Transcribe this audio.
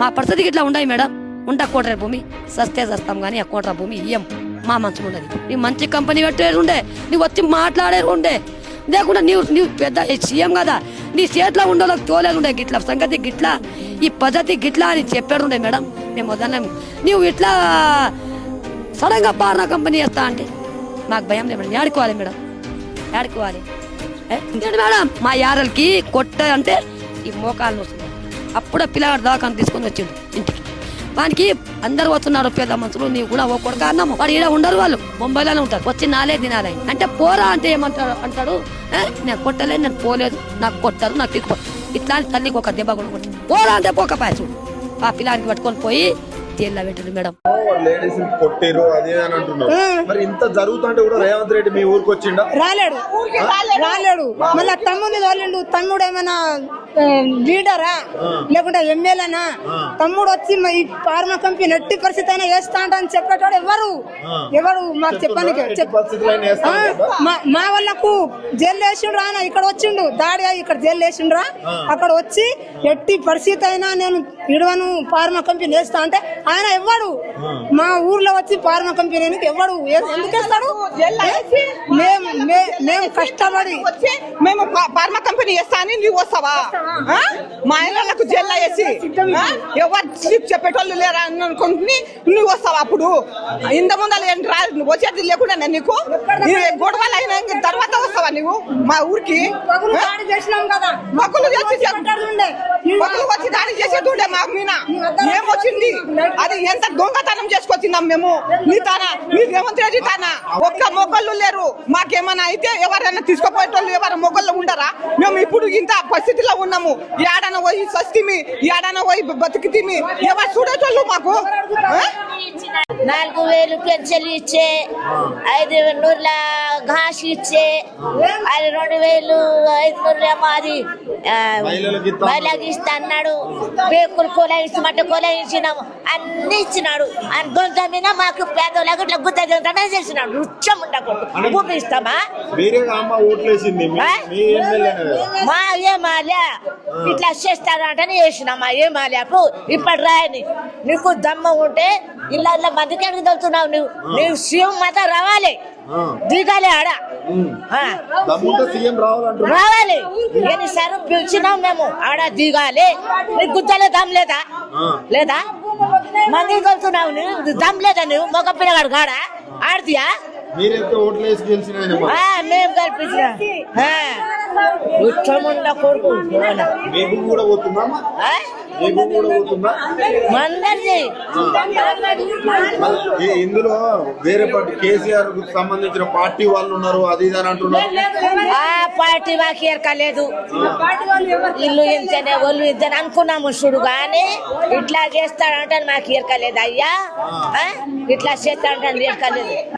మా పరిస్థితికి ఇట్లా ఉండయి మేడం. ఉంటా కోటర భూమి సస్తే సస్తాం కానీ ఆ కోటర భూమి ఇయ్యం. మా మంచం ఉండదు నీ మంచి కంపెనీ పెట్టేది ఉండే నీ వచ్చి మాట్లాడేది ఉండే లేకుండా నీవు నీవు పెద్ద సీఎం కదా నీ చేతిలో ఉండోళ్ళకి తోలేదు ఉండే గిట్ల సంగతి గిట్లా ఈ పద్ధతి గిట్లా అని చెప్పాడు ఉండే మేడం. మేము వదన్నాం నీవు ఇట్లా సడన్గా పారణ కంపెనీ చేస్తా అంటే మాకు భయం లేదు మేడం. ఆడుకోవాలి మేడం. ఆడుకోవాలి మేడం? మా యారలకి కొట్ట అంటే ఈ మోకాలు వస్తుంది అప్పుడే పిల్లగాడు దాకా తీసుకొని వచ్చిండు ఇంటికి. వానికి అందరు వస్తున్నారు పేద మనుషులు నీవు కూడా ఓ కొడుక అన్నాము. వాడు ఈడ ఉండరు వాళ్ళు ముంబైలోనే ఉంటారు. వచ్చి నాలే తినాలి. అంటే పోరా అంటే ఏమంటాడు అంటాడు "ఏ, నేను కొట్టలేదు నేను పోలేదు. నాకు కొట్టారు నాకు తిక్కు ఇట్లాంటి తల్లికి ఒక దెబ్బ కూడా కొట్టింది పోరా అంటే పోకపాయ చూడు ఆ పిల్లానికి పట్టుకొని పోయి జైల్లో పెట్టాడు మేడం. లేడీస్ కొట్టిరు అదే అని అంటున్నారు మరి ఇంత జరుగుతుంటే కూడా రేవంత్ రెడ్డి మీ ఊరికి వచ్చిండా రాలేడు రాలేడు. మళ్ళా తమ్ముడిని తోలిండు. తమ్ముడు ఏమైనా లీడరా? లేకుంటే ఎమ్మెల్యేనా? తమ్ముడు వచ్చి మా ఈ ఫార్మా కంపెనీ ఎట్టి పరిస్థితి అయినా వేస్తా అని చెప్పేటోడు ఎవరు? ఎవరు? మాకు చెప్పడానికి చెప్ పరిస్థితులు అయినా వేస్తా ఆ, మా- మా వాళ్ళకు జైలు వేసిండ్రు ఆయన ఇక్కడ వచ్చిండు. దాడి అయ్యి ఇక్కడ జైలు వేసిండ్రా. అక్కడ వచ్చి ఎట్టి పరిస్థితి అయినా నేను ఇడవను ఫార్మా కంపెనీ వేస్తా అంటే ఆయన ఇవ్వడు మా ఊర్లో వచ్చి ఫార్మా కంపెనీకి ఇవ్వడు ఏ- ఎందుకు వేస్తాడు? మేము కష్టపడి వచ్చి మేము ఫార్మా కంపెనీ చేస్తా అని నువ్వు వస్తావా? మా ఆయనలకు జైల్లో వేసి? ఎవరు స్లిప్ చెప్పేటోళ్ళు లేరా అని అనుకుంటుని నువ్వు వస్తావా అప్పుడు? ఇంత ముందర వచ్చేది లేకుండా నీకు గొడవలు అయిన తర్వాత వస్తావా నువ్వు మా ఊరికి? పగులు చేసి. పగులు వచ్చి దాడి చేసేది ఉండే మాకు మీన ఏమొచ్చింది అది ఎంత దొంగతనం చేసుకొచ్చినాం మేము? నీ తాన? నీ రేవంత్ రెడ్డి తాన? ఒక్క మొగ్గళ్ళు లేరు. ఏమైనా అయితే ఎవరైనా తీసుకుపోయేటోళ్ళు ఎవరు మొగ్గళ్ళు ఉండరా? మేము ఇప్పుడు ఇంత పరిస్థితిలో ఉన్నాము. ఏడన పోయి సస్తిమి ఏడన పోయి బతికితిమి ఎవరు చూడేటోళ్ళు మాకు? ఆ? నాలుగు వేలు పెన్షన్లు ఇచ్చే ఐదు నూరుల ఘాస్ ఇచ్చే అది రెండు వేలు ఐదు నూరులేమో అది ఆ, మహిళలకు ఇస్తా. మహిళకి ఇస్తా అన్నాడు. బేకులు కొలాయించమంటే కొలాయించినాము. అన్ని ఇచ్చినాడు. అని గొంత మీద మాకు పేదోళ్ళకి ఇట్లా తింటానే చేసినాడు. రుచ్చం ఉండకూడదు. ఓట్లేసింది. మీ- ఆ? మీ ఎమ్మెల్యేనే కదా. మా ఏ మాల్యా ఇట్లా చేస్తారు అంటే వేసిన మా ఏ మాల్యాపు ఇప్పుడు రాయని. నీకు దమ్మ ఉంటే ఇలా ఇలా ఎక్కడికి వెళ్తున్నావు నువ్వు నీవు సీఎం మాత్రం రావాలి. దిగాలి ఆడ. రావాలి. ఎన్నిసార్లు పిలిచినాం మేము? ఆడ దిగాలి. నీకు గుద్దలే దమ్ లేదా. లేదా? మందికి వెళ్తున్నావు నువ్వు? దమ్ లేదా నువ్వు? మగ పిల్లగాడు కాడ? ఆడతియా మేము కల్పించిన కొడుకు. కూడా పోతుందా ఇందులో వేరే పార్టీ కేసీఆర్కు సంబంధించిన పార్టీ వాళ్ళు ఉన్నారు అది ఇది అని అంటున్నారు. ఆ పార్టీ మాకు ఎరకలేదు ఇల్లు ఇంతనే ఒళ్ళు ఇంతనే అనుకున్నాము చూడు కానీ ఇట్లా చేస్తాడంటే మాకు ఎరకలేదు అయ్యా. ఆ? ఇట్లా చేస్తాడంటే ఎరకలేదు